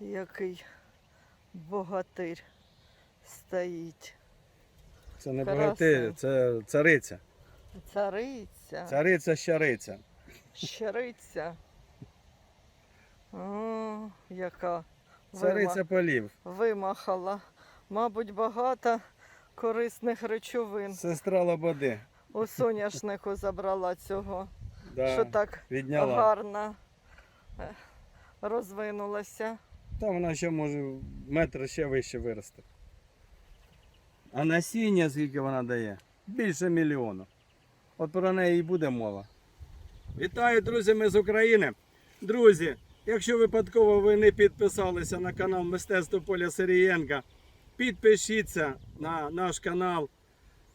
Який богатир стоїть. Це не Красиво. богатир, це цариця. Цариця, Цариця щариця. щириця. О, яка Цариця вима- полів. вимахала. Мабуть, багато корисних речовин. Сестра Лободи. У соняшнику забрала цього, Да, що так відняла. гарно е, розвинулася. Та вона ще може метр ще вище вирости. А насіння, скільки вона дає? Більше мільйону. От про неї і буде мова. Вітаю, друзі, ми з України. Друзі, якщо випадково ви не підписалися на канал Мистецтво Поля Сирієнка, підпишіться на наш канал.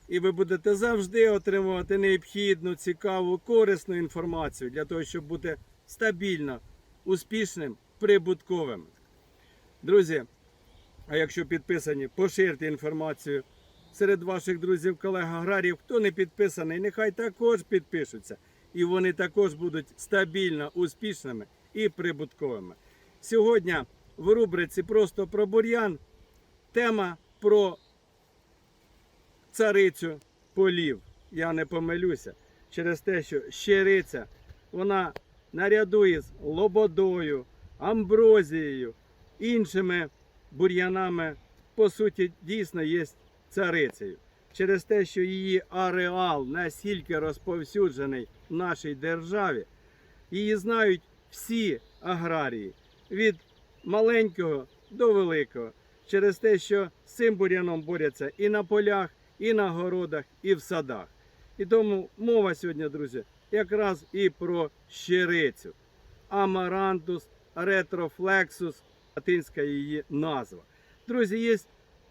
І ви будете завжди отримувати необхідну, цікаву, корисну інформацію для того, щоб бути стабільно, успішним, прибутковим. Друзі, а якщо підписані, поширте інформацію серед ваших друзів, колег аграрів. Хто не підписаний, нехай також підпишуться. І вони також будуть стабільно успішними і прибутковими. Сьогодні в рубриці Просто про бур'ян тема про царицю полів. Я не помилюся через те, що щириця вона наряду із лободою, амброзією, іншими бур'янами, по суті, дійсно є царицею. Через те, що її ареал настільки розповсюджений в нашій державі, її знають всі аграрії від маленького до великого. Через те, що з цим бур'яном борються і на полях, і на городах, і в садах. І тому мова сьогодні, друзі, якраз і про щирицю. Амарантус ретрофлексус, латинська її назва. Друзі, є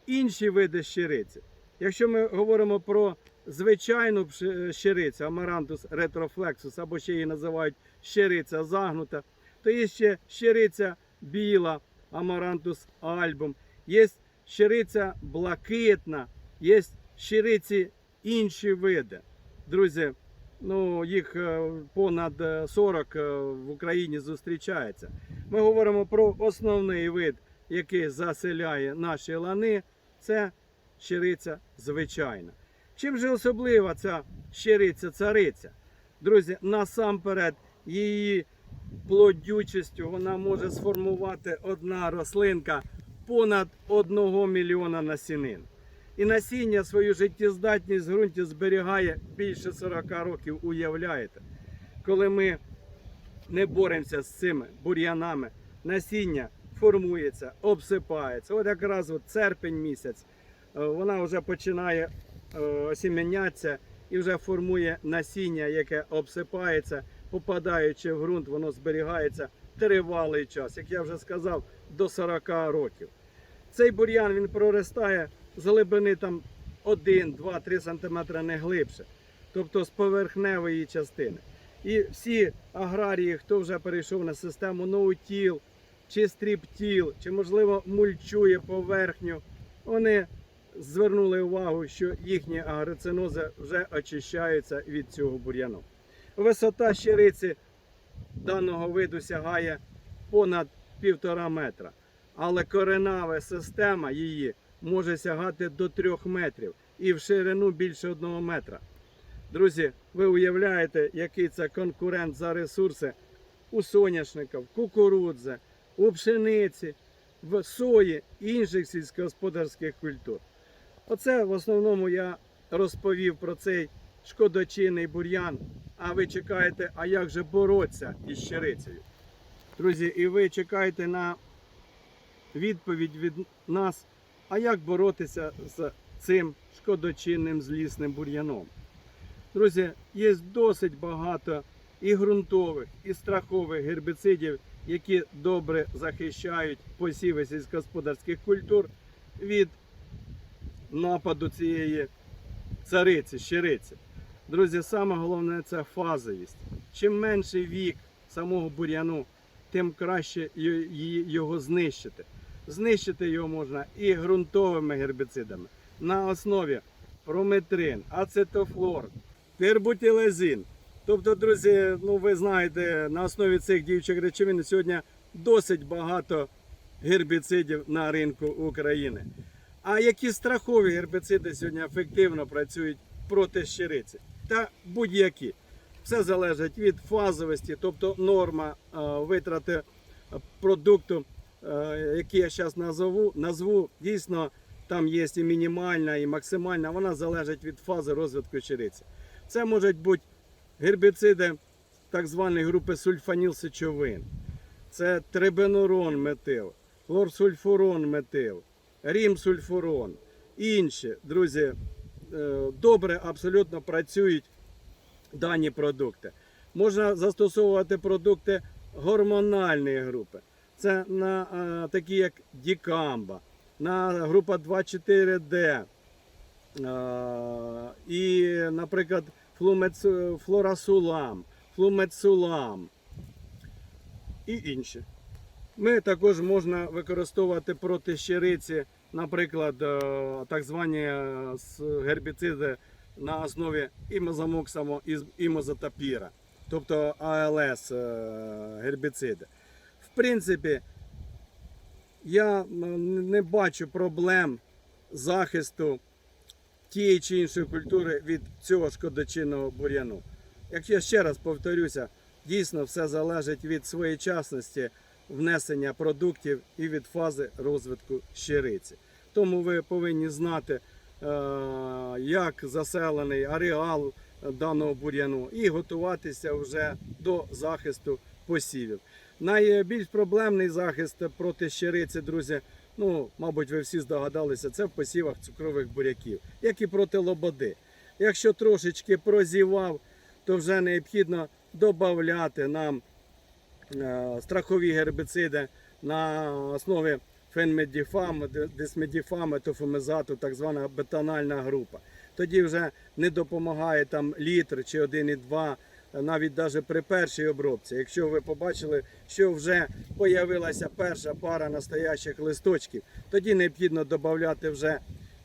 інші види щириці. Якщо ми говоримо про звичайну пши- щирицю, амарантус ретрофлексус, або ще її називають щириця загнута, то є ще щириця біла, амарантус альбум, є щириця блакитна, є щириці інші види. Друзі, ну їх е, понад е, 40 е, в Україні зустрічається. Ми говоримо про основний вид, який заселяє наші лани, це щириця звичайна. Чим же особлива ця щириця цариця? Друзі, насамперед її плодючістю вона може сформувати одна рослинка понад 1 мільйона насінин. І насіння свою життєздатність в ґрунті зберігає більше 40 років, уявляєте. Коли ми не боремося з цими бур'янами, насіння формується, обсипається. От якраз от серпень місяць е, вона вже починає е, осім'янятися і вже формує насіння, яке обсипається, попадаючи в ґрунт, воно зберігається тривалий час, як я вже сказав, до 40 років. Цей бур'ян він проростає глибини там 1, 2, 3 см не глибше, тобто з поверхневої частини. І всі аграрії, хто вже перейшов на систему ноутіл чи стріптіл, чи, можливо, мульчує поверхню, вони звернули увагу, що їхні агроцинози вже очищаються від цього бур'яну. Висота щириці даного виду сягає понад півтора метра, але коренева система її може сягати до трьох метрів і в ширину більше одного метра. Друзі, ви уявляєте, який це конкурент за ресурси у соняшника, в кукурудзи, у пшениці, в сої і інших сільськогосподарських культур. Оце в основному я розповів про цей шкодочинний бур'ян. А ви чекаєте, а як же боротися із щирицею? Друзі, і ви чекаєте на відповідь від нас, а як боротися з цим шкодочинним злісним бур'яном. Друзі, є досить багато і ґрунтових, і страхових гербіцидів, які добре захищають посіви сільськогосподарських культур від нападу цієї цариці, щириці. Друзі, саме головне це фазовість. Чим менший вік самого бур'яну, тим краще його знищити. Знищити його можна і ґрунтовими гербіцидами на основі прометрин, ацетофлор, тербутилезин. Тобто, друзі, ну ви знаєте, на основі цих діючих речовин сьогодні досить багато гербіцидів на ринку України. А які страхові гербіциди сьогодні ефективно працюють проти щириці? Та будь-які. Все залежить від фазовості, тобто норма витрати продукту, е, який я зараз назву, назву, дійсно там є і мінімальна, і максимальна, вона залежить від фази розвитку щириці. Це можуть бути гербіциди так званої групи сульфанілсечовин. Це трибенурон метил, хлорсульфурон метил, рімсульфурон. Інші, друзі, е, добре абсолютно працюють дані продукти. Можна застосовувати продукти гормональної групи. Це на е, такі як Дікамба, на група 2,4D. е, І, наприклад, флумецу- флорасулам, флумецулам і інші. Ми також можна використовувати проти щириці, наприклад, е, так звані гербіциди на основі імозамоксаму і імозотапіра, тобто АЛС гербіциди. Принципі, я не бачу проблем захисту тієї чи іншої культури від цього шкодочинного бур'яну. Якщо я ще раз повторюся, дійсно все залежить від своєчасності внесення продуктів і від фази розвитку щириці. Тому ви повинні знати, е, як заселений ареал даного бур'яну і готуватися вже до захисту посівів. Найбільш проблемний захист проти щириці, друзі, ну, мабуть, ви всі здогадалися, це в посівах цукрових буряків, як і проти лободи. Якщо трошечки прозівав, то вже необхідно додати нам е, страхові гербіциди на основі фенмедіфам, дисмедіфам, тофомезату, так звана бетональна група. Тоді вже не допомагає там літр чи 1,2, навіть навіть при першій обробці. Якщо ви побачили, що вже появилася перша пара настоящих листочків, тоді необхідно додати вже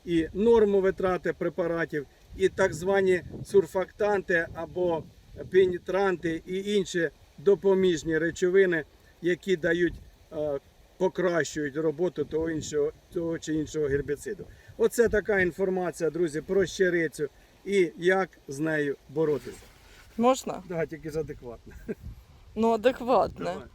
і норму витрати препаратів, і так звані сурфактанти або пенітранти і інші допоміжні речовини, які дають е, покращують роботу того іншого того чи іншого гербіциду. Оце така інформація, друзі, про щирицю і як з нею боротися. Можна? Да, тільки ж адекватно. Ну, адекватно. Давай.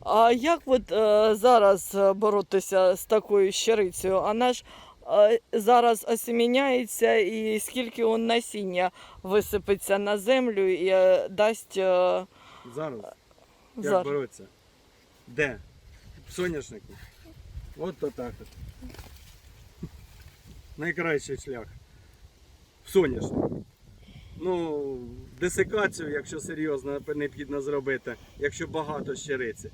А як от е, зараз е, боротися з такою щирицею? Вона ж е, зараз осіміняється і скільки он насіння висипеться на землю і е, дасть е, Зараз як зараз. боротися? Де? В соняшнику. От то так. От. Найкращий шлях. В соняшнику. Ну, десикацію, якщо серйозно необхідно зробити, якщо багато щириці,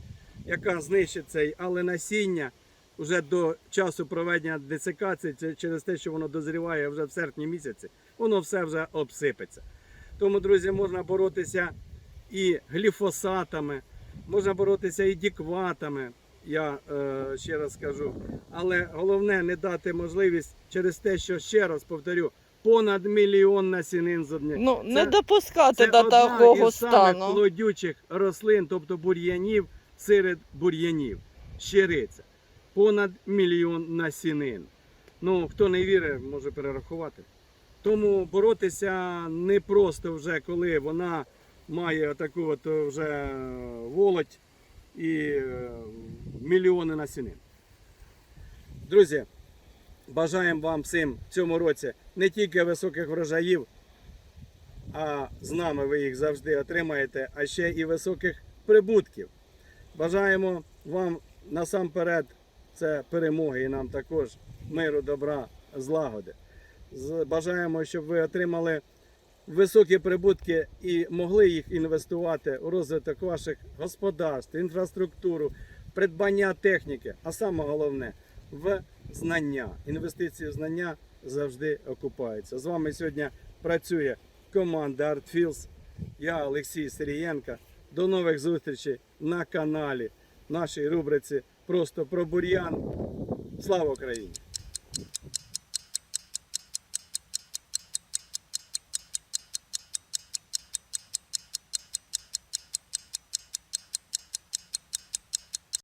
яка знищить цей, але насіння вже до часу проведення десикації, через те, що воно дозріває вже в серпні місяці, воно все вже обсипеться. Тому, друзі, можна боротися і гліфосатами, можна боротися і дікватами, я е, ще раз скажу. Але головне не дати можливість через те, що ще раз повторю, понад мільйон насінин з одні. Ну, не допускати Це до одна такого із самих стану. плодючих рослин, тобто бур'янів серед бур'янів. Щириця. Понад мільйон насінин. Ну, хто не вірить, може перерахувати. Тому боротися не просто вже, коли вона має таку от вже волоть і е, мільйони насінин. Друзі, бажаємо вам всім в цьому році не тільки високих врожаїв, а з нами ви їх завжди отримаєте, а ще і високих прибутків. Бажаємо вам насамперед це перемоги і нам також миру, добра, злагоди. Бажаємо, щоб ви отримали високі прибутки і могли їх інвестувати у розвиток ваших господарств, інфраструктуру, придбання техніки, а саме головне в знання. Інвестиції в знання завжди окупаються. З вами сьогодні працює команда ArtFields. Я Олексій Сирієнко. До нових зустрічей на каналі, нашій рубриці Просто про бур'ян. Слава Україні!